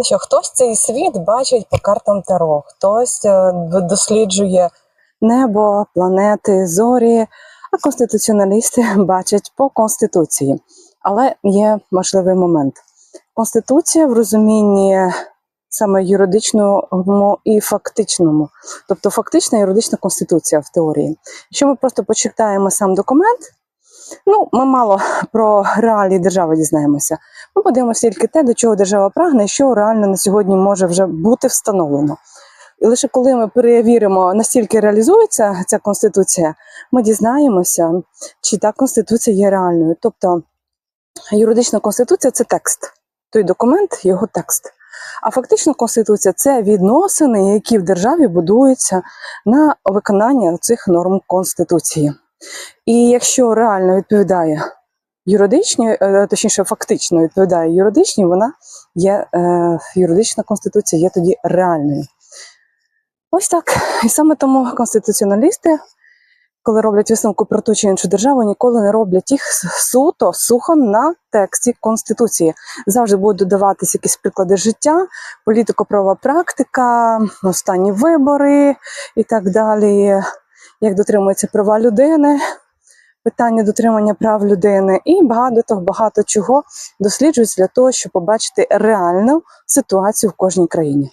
Що хтось цей світ бачить по картам Таро, хтось е, досліджує небо, планети, зорі, а конституціоналісти бачать по конституції. Але є важливий момент. Конституція в розумінні саме юридичному і фактичному, тобто фактична юридична конституція в теорії. Якщо ми просто почитаємо сам документ, ну ми мало про реалії держави дізнаємося. Ми подивимося тільки те, до чого держава прагне, і що реально на сьогодні може вже бути встановлено. І лише коли ми перевіримо, настільки реалізується ця конституція, ми дізнаємося, чи та конституція є реальною. Тобто юридична конституція це текст, той документ, його текст. А фактична конституція це відносини, які в державі будуються на виконання цих норм конституції. І якщо реально відповідає юридичній, е, точніше, фактично відповідає юридичній, вона є е, юридична конституція є тоді реальною. Ось так. І саме тому конституціоналісти, коли роблять висновку про ту чи іншу державу, ніколи не роблять їх суто, сухо на тексті Конституції. Завжди будуть додаватися якісь приклади життя, політико-правова практика, останні вибори і так далі, як дотримуються права людини, питання дотримання прав людини і багато того, багато чого досліджують для того, щоб побачити реальну ситуацію в кожній країні.